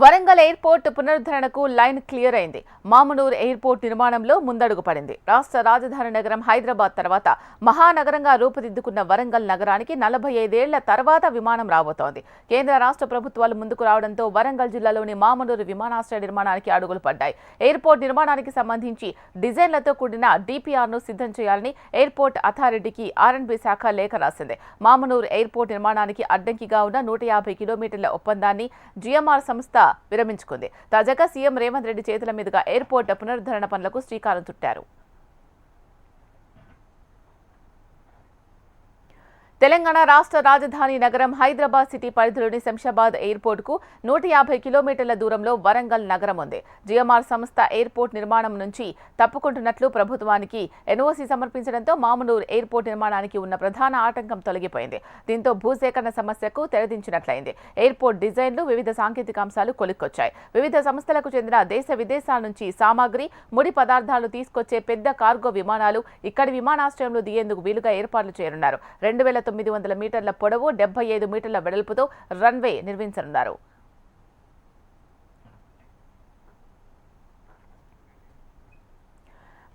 Warangal airport పునరుద్ధరణకు line clear అయింది. Mamnoor airport నిర్మాణంలో ముందడుగు పడింది. రాష్ట్ర రాజధాని నగరం హైదరాబాద్ తర్వాత మహానగరంగా రూపుదిద్దుకున్న వరంగల్ నగరానికి నలభై ఐదేళ్ళ తర్వాత విమానం రాబోతోంది. కేంద్ర రాష్ట్ర ప్రభుత్వాలు ముందుకు రావడంతో వరంగల్ జిల్లాలోని మామునూరు విమానాశ్రయ నిర్మాణానికి అడుగులు పడ్డాయి. ఎయిర్పోర్ట్ నిర్మాణానికి సంబంధించి డిజైన్లతో కూడిన డిపిఆర్ను సిద్ధం చేయాలని ఎయిర్పోర్ట్ అథారిటీకి ఆర్ఎండ్బి శాఖ లేఖ రాసింది. మామునూరు ఎయిర్పోర్ట్ నిర్మాణానికి అడ్డంకిగా ఉన్న నూట యాభై కిలోమీటర్ల ఒప్పందాన్ని జిఎంఆర్ సంస్థ విరమించుకుంది. తాజాగా సీఎం రేవంత్ రెడ్డి చేతుల మీదుగా ఎయిర్పోర్ట్ పునరుద్ధరణ పనులకు శ్రీకారం చుట్టారు. తెలంగాణ రాష్ట్ర రాజధాని నగరం హైదరాబాద్ సిటీ పరిధిలోని శంషాబాద్ ఎయిర్పోర్టుకు నూట యాభై కిలోమీటర్ల దూరంలో వరంగల్ నగరం ఉంది. జిఎంఆర్ సంస్థ ఎయిర్పోర్ట్ నిర్మాణం నుంచి తప్పుకుంటున్నట్లు ప్రభుత్వానికి ఎన్ఓసీ సమర్పించడంతో మామూలు ఎయిర్పోర్ట్ నిర్మాణానికి ఉన్న ప్రధాన ఆటంకం తొలగిపోయింది. దీంతో భూసేకరణ సమస్యకు తెరదించినట్లయింది. ఎయిర్పోర్ట్ డిజైన్లు వివిధ సాంకేతిక అంశాలు కొలిక్కొచ్చాయి. వివిధ సంస్థలకు చెందిన దేశ విదేశాల నుంచి సామాగ్రి ముడి పదార్థాలు తీసుకొచ్చే పెద్ద కార్గో విమానాలు ఇక్కడి విమానాశ్రయంలో దిగేందుకు వీలుగా ఏర్పాట్లు చేయనున్నారు. రెండు వేల తొమ్మిది వందల మీటర్ల పొడవు డెబ్బై ఐదు మీటర్ల వెడల్పుతో రన్వే నిర్మించనున్నారు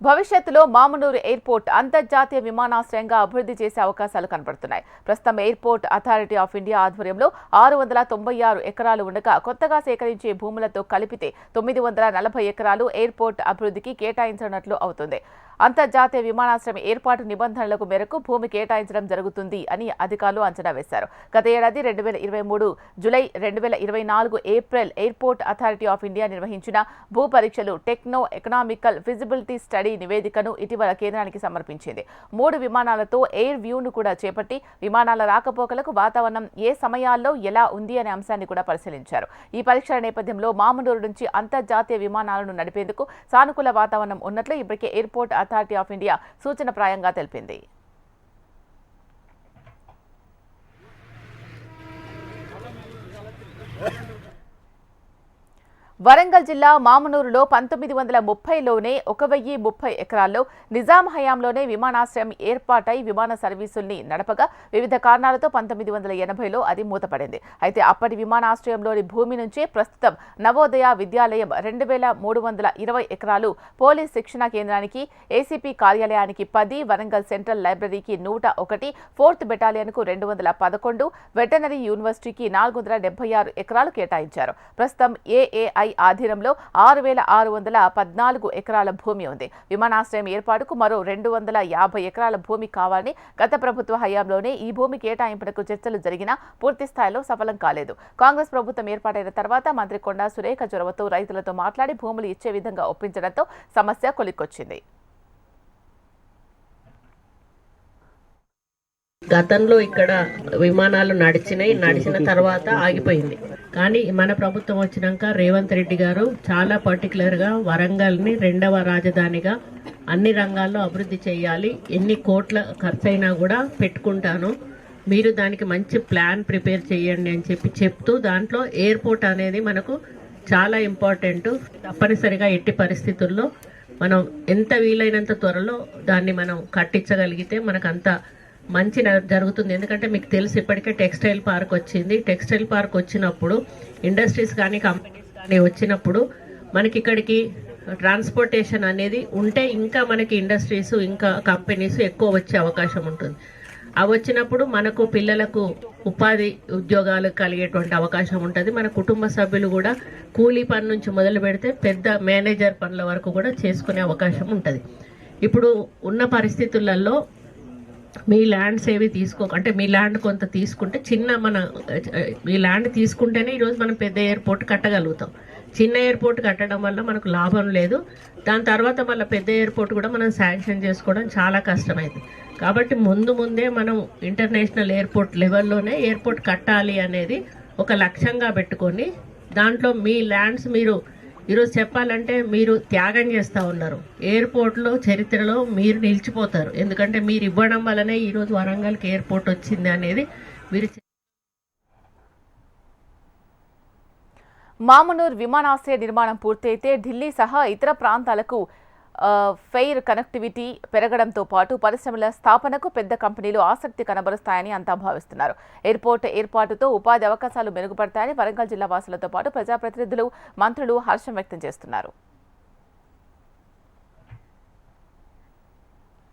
భవిష్యత్తులో మామునూరు ఎయిర్పోర్ట్ అంతర్జాతీయ విమానాశ్రయంగా అభివృద్ధి చేసే అవకాశాలు కనబడుతున్నాయి. ప్రస్తుతం ఎయిర్పోర్ట్ అథారిటీ ఆఫ్ ఇండియా ఆధ్వర్యంలో ఆరు వందల తొంభై ఆరు ఎకరాలు ఉండగా కొత్తగా సేకరించే భూములతో కలిపితే తొమ్మిది వందల నలభై ఎకరాలు ఎయిర్పోర్ట్ అభివృద్ధికి కేటాయించనున్నట్లు అవుతుంది. అంతర్జాతీయ విమానాశ్రయం ఏర్పాటు నిబంధనలకు మేరకు భూమి కేటాయించడం జరుగుతుంది అని అధికారులు అంచనా వేశారు. గత ఏడాది రెండు వేల ఇరవై మూడు జులై రెండు వేల ఇరవై నాలుగు April airport authority of India నిర్వహించిన భూ పరీక్షలు టెక్నో ఎకనామికల్ ఫిజిబిలిటీ స్టడీ నివేదికను ఇటీవల కేంద్రానికి సమర్పించింది. మూడు విమానాలతో ఎయిర్ వ్యూను కూడా చేపట్టి విమానాల రాకపోకలకు వాతావరణం ఏ సమయాల్లో ఎలా ఉంది అనే అంశాన్ని కూడా పరిశీలించారు. ఈ పరీక్షల నేపథ్యంలో మామనూరు నుంచి అంతర్జాతీయ విమానాలను నడిపేందుకు సానుకూల వాతావరణం ఉన్నట్లు ఇప్పటికే ఎయిర్పోర్ట్ అథారిటీ ఆఫ్ ఇండియా సూచనప్రాయంగా తెలిపింది. వరంగల్ జిల్లా మామనూరులో పంతొమ్మిది వందల ముప్పైలోనే ఒక వెయ్యి ముప్పై ఎకరాల్లో నిజాం హయాంలోనే విమానాశ్రయం ఏర్పాటై విమాన సర్వీసుల్ని నడపగా వివిధ కారణాలతో పంతొమ్మిది వందల ఎనభైలో అది మూతపడింది. అయితే అప్పటి విమానాశ్రయంలోని భూమి నుంచే ప్రస్తుతం నవోదయ విద్యాలయం రెండు వేల మూడు వందల ఇరవై ఎకరాలు పోలీస్ శిక్షణా కేంద్రానికి ఏసీపీ కార్యాలయానికి పది వరంగల్ సెంట్రల్ లైబ్రరీకి నూట ఒకటి ఫోర్త్ బెటాలియన్కు రెండు వందల పదకొండు వెటనరీ యూనివర్సిటీకి నాలుగు వందల డెబ్బై ఆరు ఎకరాలు కేటాయించారు. ప్రస్తుతం ఏఏఐ ఆధీనంలో ఆరు వేల ఆరు వందల పద్నాలుగు ఎకరాల భూమి ఉంది. విమానాశ్రయం ఏర్పాటుకు మరో రెండు వందల యాభై ఎకరాల భూమి కావాలని గత ప్రభుత్వ హయాంలోనే ఈ భూమి కేటాయింపునకు చర్చలు జరిగినా పూర్తి స్థాయిలో సఫలం కాలేదు. కాంగ్రెస్ ప్రభుత్వం ఏర్పాటైన తర్వాత మంత్రి కొండా సురేఖ చొరవతో రైతులతో మాట్లాడి భూములు ఇచ్చే విధంగా ఒప్పించడంతో సమస్య కొలిక్కొచ్చింది. గతంలో ఇక్కడ విమానాలు నడిచినాయి నడిచిన తర్వాత ఆగిపోయింది. కానీ మన ప్రభుత్వం వచ్చినాక రేవంత్ రెడ్డి గారు చాలా పర్టికులర్గా వరంగల్ని రెండవ రాజధానిగా అన్ని రంగాల్లో అభివృద్ధి చేయాలి ఎన్ని కోట్ల ఖర్చైనా కూడా పెట్టుకుంటాను. మీరు దానికి మంచి ప్లాన్ ప్రిపేర్ చేయండి అని చెప్పి చెప్తూ దాంట్లో ఎయిర్పోర్ట్ అనేది మనకు చాలా ఇంపార్టెంట్ తప్పనిసరిగా ఎట్టి పరిస్థితుల్లో మనం ఎంత వీలైనంత త్వరలో దాన్ని మనం కట్టించగలిగితే మనకు అంత మంచి జరుగుతుంది. ఎందుకంటే మీకు తెలుసు ఇప్పటికే టెక్స్టైల్ పార్క్ వచ్చింది. టెక్స్టైల్ పార్క్ వచ్చినప్పుడు ఇండస్ట్రీస్ కానీ కంపెనీస్ కానీ వచ్చినప్పుడు మనకి ఇక్కడికి ట్రాన్స్పోర్టేషన్ అనేది ఉంటే ఇంకా మనకి ఇండస్ట్రీస్ ఇంకా కంపెనీస్ ఎక్కువ వచ్చే అవకాశం ఉంటుంది. అవి వచ్చినప్పుడు మనకు పిల్లలకు ఉపాధి ఉద్యోగాలు కలిగేటువంటి అవకాశం ఉంటుంది. మన కుటుంబ సభ్యులు కూడా కూలీ పని నుంచి మొదలు పెడితే పెద్ద మేనేజర్ పనుల వరకు కూడా చేసుకునే అవకాశం ఉంటుంది. ఇప్పుడు ఉన్న పరిస్థితులలో మీ ల్యాండ్స్ ఏవి తీసుకో అంటే మీ ల్యాండ్ కొంత తీసుకుంటే చిన్న మన మీ ల్యాండ్ తీసుకుంటేనే ఈరోజు మనం పెద్ద ఎయిర్పోర్ట్ కట్టగలుగుతాం. చిన్న ఎయిర్పోర్ట్ కట్టడం వల్ల మనకు లాభం లేదు. దాని తర్వాత మళ్ళీ పెద్ద ఎయిర్పోర్ట్ కూడా మనం శాంక్షన్ చేసుకోవడం చాలా కష్టమైంది. కాబట్టి ముందు ముందే మనం ఇంటర్నేషనల్ ఎయిర్పోర్ట్ లెవెల్లోనే ఎయిర్పోర్ట్ కట్టాలి అనేది ఒక లక్ష్యంగా పెట్టుకొని దాంట్లో మీ ల్యాండ్స్ మీరు ఈరోజు చెప్పాలంటే మీరు త్యాగం చేస్తూ ఉన్నారు. ఎయిర్పోర్ట్లో చరిత్రలో మీరు నిలిచిపోతారు. ఎందుకంటే మీరు ఇవ్వడం వల్లనే ఈరోజు వరంగల్కి ఎయిర్పోర్ట్ వచ్చింది అనేది మీరు మామనూర్ విమానాశ్రయ నిర్మాణం పూర్తయితే ఢిల్లీ సహా ఇతర ప్రాంతాలకు ఫెయిర్ కనెక్టివిటీ పెరగడంతో పాటు పరిశ్రమల స్థాపనకు పెద్ద కంపెనీలు ఆసక్తి కనబరుస్తాయని అంతా భావిస్తున్నారు. ఎయిర్పోర్ట్ ఏర్పాటుతో ఉపాధి అవకాశాలు మెరుగుపడతాయని వరంగల్ జిల్లా వాసులతో పాటు ప్రజాప్రతినిధులు మంత్రులు హర్షం వ్యక్తం చేస్తున్నారు.